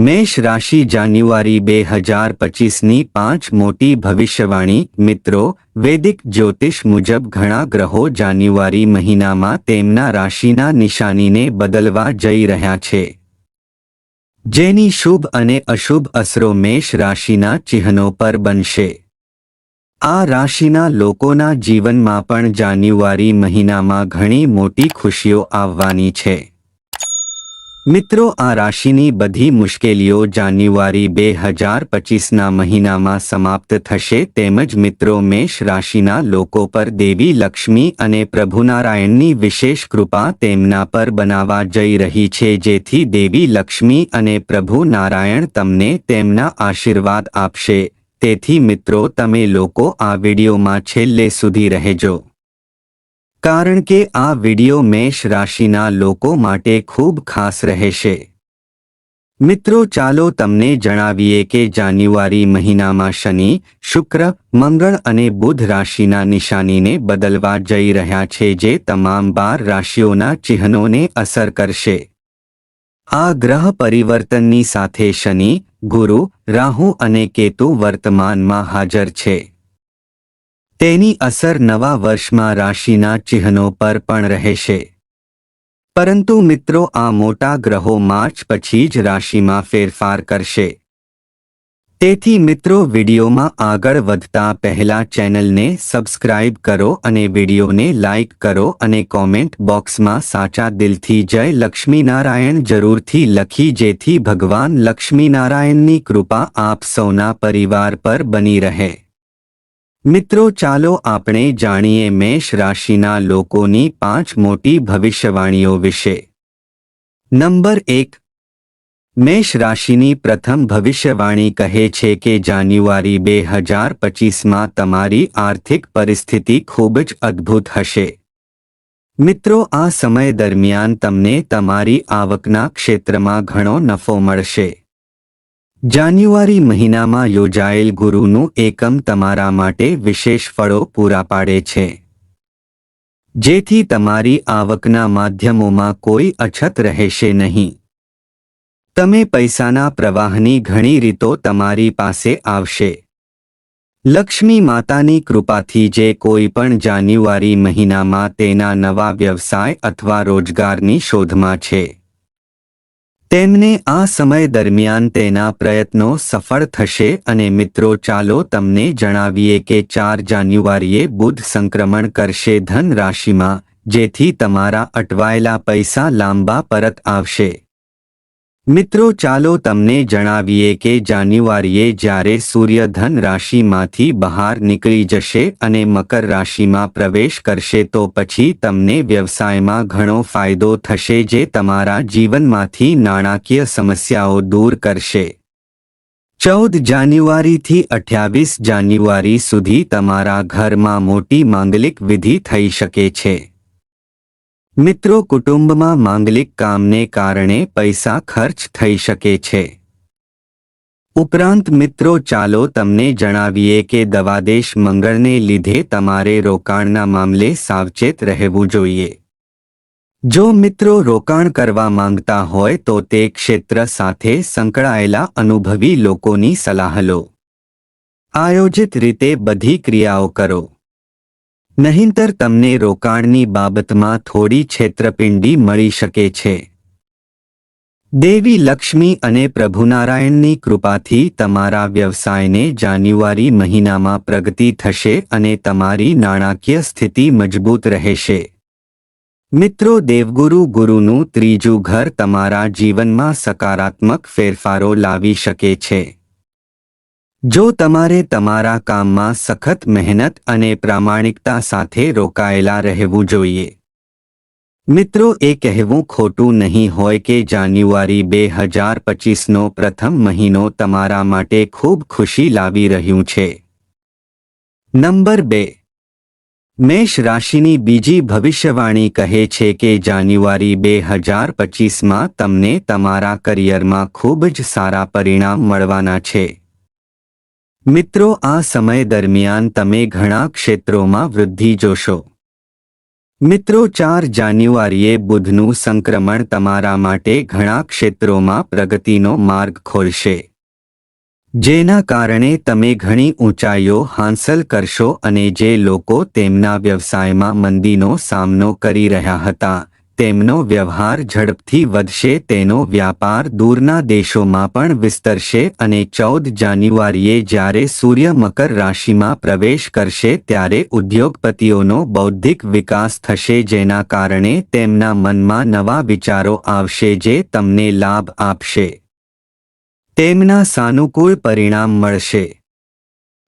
મેષ રાશિ જાન્યુઆરી બે હજાર પચીસની પાંચ મોટી ભવિષ્યવાણી. મિત્રો, વૈદિક જ્યોતિષ મુજબ ઘણા ગ્રહો જાન્યુઆરી મહિનામાં તેમના રાશિના નિશાનીને બદલવા જઈ રહ્યા છે. જેની શુભ અને અશુભ અસરો મેષ રાશિના ચિહ્નો પર બનશે. આ રાશિના લોકોના જીવનમાં પણ જાન્યુઆરી મહિનામાં ઘણી મોટી ખુશીઓ આવવાની છે. મિત્રો, આ રાશિની બધી મુશ્કેલીઓ જાન્યુઆરી બે હજાર પચીસના મહિનામાં સમાપ્ત થશે. તેમજ મિત્રો, મેષ રાશિના લોકો પર દેવી લક્ષ્મી અને પ્રભુનારાયણની વિશેષ કૃપા તેમના પર બનાવવા જઈ રહી છે. જેથી દેવી લક્ષ્મી અને પ્રભુ નારાયણ તમને તેમના આશીર્વાદ આપશે. તેથી મિત્રો, તમે લોકો આ વિડીયોમાં છેલ્લે સુધી રહેજો. કારણ કે આ વિડિયો મેષ રાશિના લોકો માટે ખૂબ ખાસ રહેશે. મિત્રો, ચાલો તમને જણાવીએ કે જાન્યુઆરી મહિનામાં શનિ, શુક્ર, મંગળ અને બુધ રાશિના નિશાનીને બદલવા જઈ રહ્યા છે જે તમામ બાર રાશિઓના ચિહ્નોને અસર કરશે. આ ગ્રહ પરિવર્તનની સાથે શનિ, ગુરુ, રાહુ અને કેતુ વર્તમાનમાં હાજર છે. તેની અસર નવા વર્ષમાં રાશિના ચિહ્નો પર પણ રહેશે. પરંતુ મિત્રો, આ મોટા ગ્રહો માર્ચ પછી જ રાશિમાં ફેરફાર કરશે. તેથી મિત્રો, વિડીયોમાં આગળ વધતા પહેલા ચેનલને સબસ્ક્રાઇબ કરો અને વિડીયોને લાઇક કરો અને કોમેન્ટ બોક્સમાં સાચા દિલથી જય લક્ષ્મીનારાયણ જરૂરથી લખી જેથી ભગવાન લક્ષ્મીનારાયણની કૃપા આપ સૌના પરિવાર પર બની રહે. મિત્રો, ચાલો આપણે જાણીએ મેષ રાશિના લોકોની પાંચ મોટી ભવિષ્યવાણીઓ વિશે. નંબર એક. મેષ રાશિની પ્રથમ ભવિષ્યવાણી કહે છે કે જાન્યુઆરી બે હજાર પચીસમાં તમારી આર્થિક પરિસ્થિતિ ખૂબ જ અદ્ભુત હશે. મિત્રો, આ સમય દરમિયાન તમને તમારી આવકના ક્ષેત્રમાં ઘણો નફો મળશે. જાન્યુઆરી મહિનામાં યોજાયેલ ગુરુનું એકમ તમારા માટે વિશેષ ફળો પૂરા પાડે છે. જેથી તમારી આવકના માધ્યમોમાં કોઈ અછત રહેશે નહીં. તમે પૈસાના પ્રવાહની ઘણી રીતો તમારી પાસે આવશે. લક્ષ્મી માતાની કૃપાથી જે કોઈ પણ જાન્યુઆરી મહિનામાં તેના નવા વ્યવસાય અથવા રોજગારની શોધમાં છે. તેમને આ સમય દરમિયાન તેના પ્રયત્નો સફળ થશે અને મિત્રો ચાલો તમને જણાવીએ કે ચાર જાન્યુઆરીએ બુધ સંક્રમણ કરશે ધન રાશિમાં જેથી તમારા અટવાયેલા પૈસા લાંબા પરત આવશે. મિત્રો, ચાલો તમને જણાવીએ કે જાન્યુઆરીએ જ્યારે સૂર્ય ધન રાશિમાંથી બહાર નીકળી જશે અને મકર રાશિમાં પ્રવેશ કરશે, તો પછી તમને વ્યવસાયમાં ઘણો ફાયદો થશે જે તમારા જીવનમાંથી નાણાકીય સમસ્યાઓ દૂર કરશે. ચૌદ જાન્યુઆરીથી અઠ્યાવીસ જાન્યુઆરી સુધી તમારા ઘરમાં મોટી માંગલિક વિધિ થઈ શકે છે. મિત્રો કુટુંબમાં માંગલિક કામને કારણે પૈસા ખર્ચ થઈ શકે છે. ઉપરાંત મિત્રો ચાલો તમને જણાવીએ કે દવાદેશ મંગળને લીધે તમારે રોકાણના મામલે સાવચેત રહેવું જોઈએ. જો મિત્રો રોકાણ કરવા માંગતા હોય તો તે ક્ષેત્ર સાથે સંકળાયેલા અનુભવી લોકોની સલાહ લો. આયોજિત રીતે બધી ક્રિયાઓ કરો. નહીંતર તમને રોકાણની બાબતમાં થોડી છેતરપિંડી મળી શકે છે. દેવી લક્ષ્મી અને પ્રભુનારાયણની કૃપાથી તમારા વ્યવસાયને જાન્યુઆરી મહિનામાં પ્રગતિ થશે અને તમારી નાણાકીય સ્થિતિ મજબૂત રહેશે. મિત્રો, દેવગુરુ ગુરુનું ત્રીજું ઘર તમારા જીવનમાં સકારાત્મક ફેરફારો લાવી શકે છે. જો તમારે તમારા કામમાં સખત મહેનત અને પ્રામાણિકતા સાથે રોકાયેલા રહેવું જોઈએ. મિત્રો, એ કહેવું ખોટું નહીં હોય કે જાન્યુઆરી બે હજાર પચીસનો પ્રથમ મહિનો તમારા માટે ખૂબ ખુશી લાવી રહ્યું છે. નંબર બે. મેષ રાશિની બીજી ભવિષ્યવાણી કહે છે કે જાન્યુઆરી બે હજાર પચીસમાં તમને તમારા કરિયરમાં ખૂબ જ સારા પરિણામ મળવાના છે. મિત્રો, આ સમય દરમિયાન તમે ઘણા ક્ષેત્રોમાં વૃદ્ધિ જોશો. મિત્રો, ચાર જાન્યુઆરીએ બુધનું સંક્રમણ તમારા માટે ઘણા ક્ષેત્રોમાં પ્રગતિનો માર્ગ ખોલશે. જેના કારણે તમે ઘણી ઊંચાઈઓ હાંસલ કરશો અને જે લોકો તેમના વ્યવસાયમાં મંદીનો સામનો કરી રહ્યા હતા. તેમનો વ્યવહાર ઝડપથી વધશે, તેનો વ્યાપાર દૂરના દેશોમાં પણ વિસ્તરશે અને ચૌદ જાન્યુઆરીએ જ્યારે સૂર્ય મકર રાશિમાં પ્રવેશ કરશે ત્યારે ઉદ્યોગપતિઓનો બૌદ્ધિક વિકાસ થશે, જેના કારણે તેમના મનમાં નવા વિચારો આવશે જે તમને લાભ આપશે. તેમના સાનુકૂળ પરિણામ મળશે.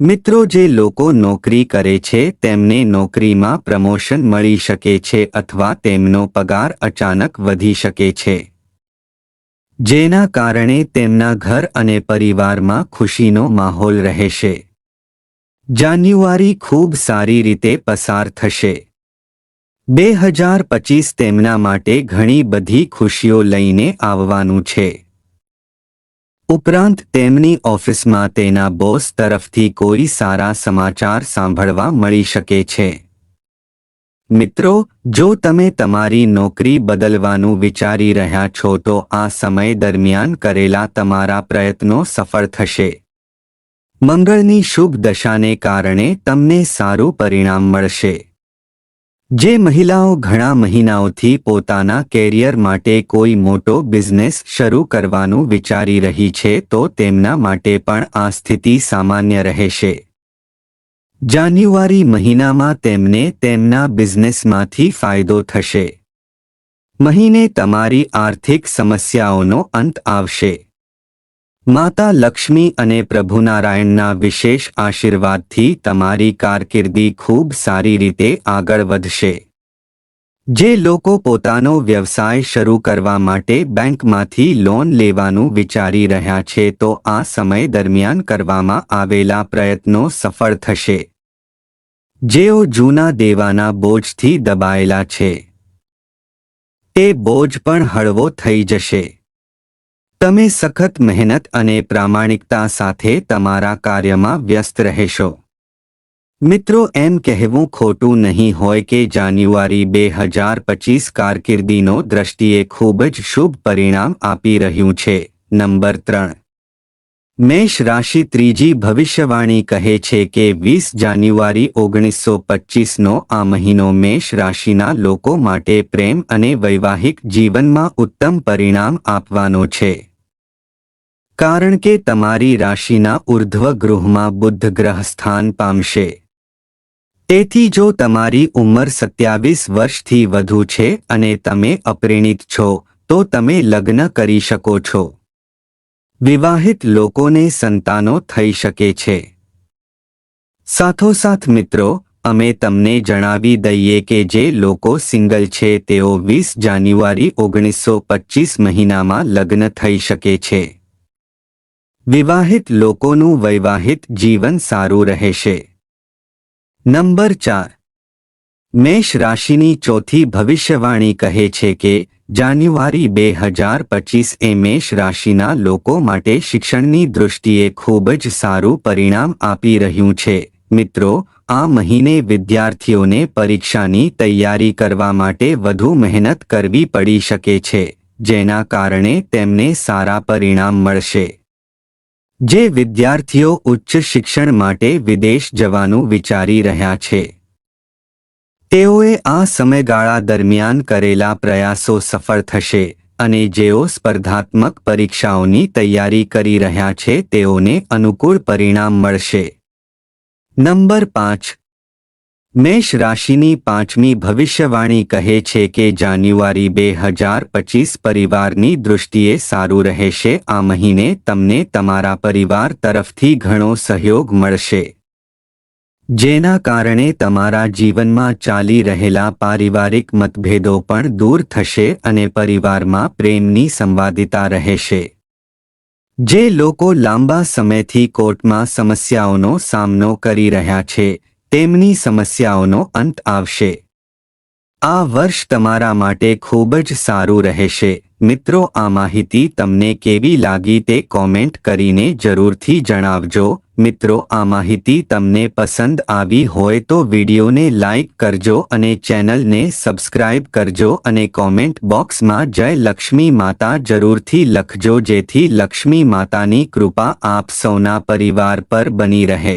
મિત્રો, જે લોકો નોકરી કરે છે, તેમને નોકરીમાં પ્રમોશન મળી શકે છે અથવા તેમનો પગાર અચાનક વધી શકે છે. જેના કારણે તેમના ઘર અને પરિવારમાં ખુશીનો માહોલ રહેશે. જાન્યુઆરી ખૂબ સારી રીતે પસાર થશે. બે હજાર પચીસ તેમના માટે ઘણી બધી ખુશીઓ લઈને આવવાનું છે. ઉપરાંત તેમની ઓફિસમાં તેના બોસ તરફથી કોઈ સારા સમાચાર સાંભળવા મળી શકે છે. મિત્રો, જો તમે તમારી નોકરી બદલવાનું વિચારી રહ્યા છો તો આ સમય દરમિયાન કરેલા તમારા પ્રયત્નો સફળ થશે. મંગળની શુભ દશાને કારણે તમને સારું પરિણામ મળશે. જે મહિલાઓ ઘણા મહિનાઓથી પોતાના કેરિયર માટે કોઈ મોટો બિઝનેસ શરૂ કરવાનું વિચારી રહી છે, તો તેમના માટે પણ આ સ્થિતિ સામાન્ય રહેશે. જાન્યુઆરી મહિનામાં તેમને તેમના બિઝનેસમાંથી ફાયદો થશે. મહિને તમારી આર્થિક સમસ્યાઓનો અંત આવશે. માતા લક્ષ્મી અને પ્રભુનારાયણના વિશેષ આશીર્વાદથી તમારી કારકિર્દી ખૂબ સારી રીતે આગળ વધશે. જે લોકો પોતાનો વ્યવસાય શરૂ કરવા માટે બેંકમાંથી લોન લેવાનું વિચારી રહ્યા છે તો આ સમય દરમિયાન કરવામાં આવેલા પ્રયત્નો સફળ થશે. જેઓ જૂના દેવાના બોજથી દબાયેલા છે, તે બોજ પણ હળવો થઈ જશે. તમે સખત મહેનત અને પ્રામાણિકતા સાથે તમારા કાર્યમાં વ્યસ્ત રહેશો. મિત્રો, એમ કહેવું ખોટું નહીં હોય કે જાન્યુઆરી બે હજાર પચીસ કારકિર્દીનો દ્રષ્ટિએ ખૂબ જ શુભ પરિણામ આપી રહ્યું છે. નંબર ત્રણ. મેષ રાશિ ત્રીજી ભવિષ્યવાણી કહે છે કે વીસ જાન્યુઆરી ઓગણીસો પચીસનો આ મહિનો મેષ રાશિના લોકો માટે પ્રેમ અને વૈવાહિક જીવનમાં ઉત્તમ પરિણામ આપવાનો છે. કારણ કે તમારી રાશિના ઉર્ધ્વ ગૃહમાં બુદ્ધ ગ્રહ સ્થાન પામશે. તેથી જો તમારી ઉંમર સત્યાવીસ વર્ષથી વધુ છે અને તમે અપ્રેણિત છો, તો તમે લગ્ન કરી શકો છો. વિવાહિત લોકોને સંતાનો થઈ શકે છે. સાથોસાથ મિત્રો, અમે તમને જણાવી દઈએ કે જે લોકો સિંગલ છે, તેઓ વીસ જાન્યુઆરી ઓગણીસો પચીસ મહિનામાં લગ્ન થઈ શકે છે. વિવાહિત લોકોનું વૈવાહિક જીવન સારું રહેશે. નંબર ચાર. મેષ રાશિની ચોથી ભવિષ્યવાણી કહે છે કે, જાન્યુઆરી બે હજાર પચીસ એ મેષ રાશિના લોકો માટે શિક્ષણની દૃષ્ટિએ ખૂબ જ સારું પરિણામ આપી રહ્યું છે. મિત્રો, આ મહિને વિદ્યાર્થીઓને પરીક્ષાની તૈયારી કરવા માટે વધુ મહેનત કરવી પડી શકે છે, જેના કારણે તેમને સારા પરિણામ મળશે. જે વિદ્યાર્થીઓ ઉચ્ચ શિક્ષણ માટે વિદેશ જવાનું વિચારી રહ્યા છે. તેઓએ આ સમયગાળા દરમિયાન કરેલા પ્રયાસો સફળ થશે અને જેઓ સ્પર્ધાત્મક પરીક્ષાઓની તૈયારી કરી રહ્યા છે તેઓને અનુકૂળ પરિણામ મળશે. નંબર પાંચ. મેષ રાશિની પાંચમી ભવિષ્યવાણી કહે છે કે જાન્યુઆરી બે હજાર પચીસ પરિવારની દૃષ્ટિએ સારું રહેશે. આ મહિને તમને તમારા પરિવાર તરફથી ઘણો સહયોગ મળશે. જેના કારણે તમારા જીવનમાં ચાલી રહેલા પારિવારિક મતભેદો પણ દૂર થશે અને પરિવારમાં પ્રેમની સંવાદિતા રહેશે. જે લોકો લાંબા સમયથી કોર્ટમાં સમસ્યાઓનો સામનો કરી રહ્યા છે તેમની સમસ્યાઓનો અંત આવશે. આ વર્ષ તમારા માટે ખૂબ જ સારું રહેશે. મિત્રો, આ માહિતી તમને કેવી લાગી તે કોમેન્ટ કરીને જરૂરથી જણાવજો. મિત્રો, આ માહિતી તમને પસંદ આવી હોય તો વિડીયોને લાઇક કરજો અને ચેનલને સબસ્ક્રાઇબ કરજો અને કોમેન્ટ બોક્સમાં જય લક્ષ્મી માતા જરૂરથી લખજો જેથી લક્ષ્મી માતાની કૃપા આપ સૌના પરિવાર પર બની રહે.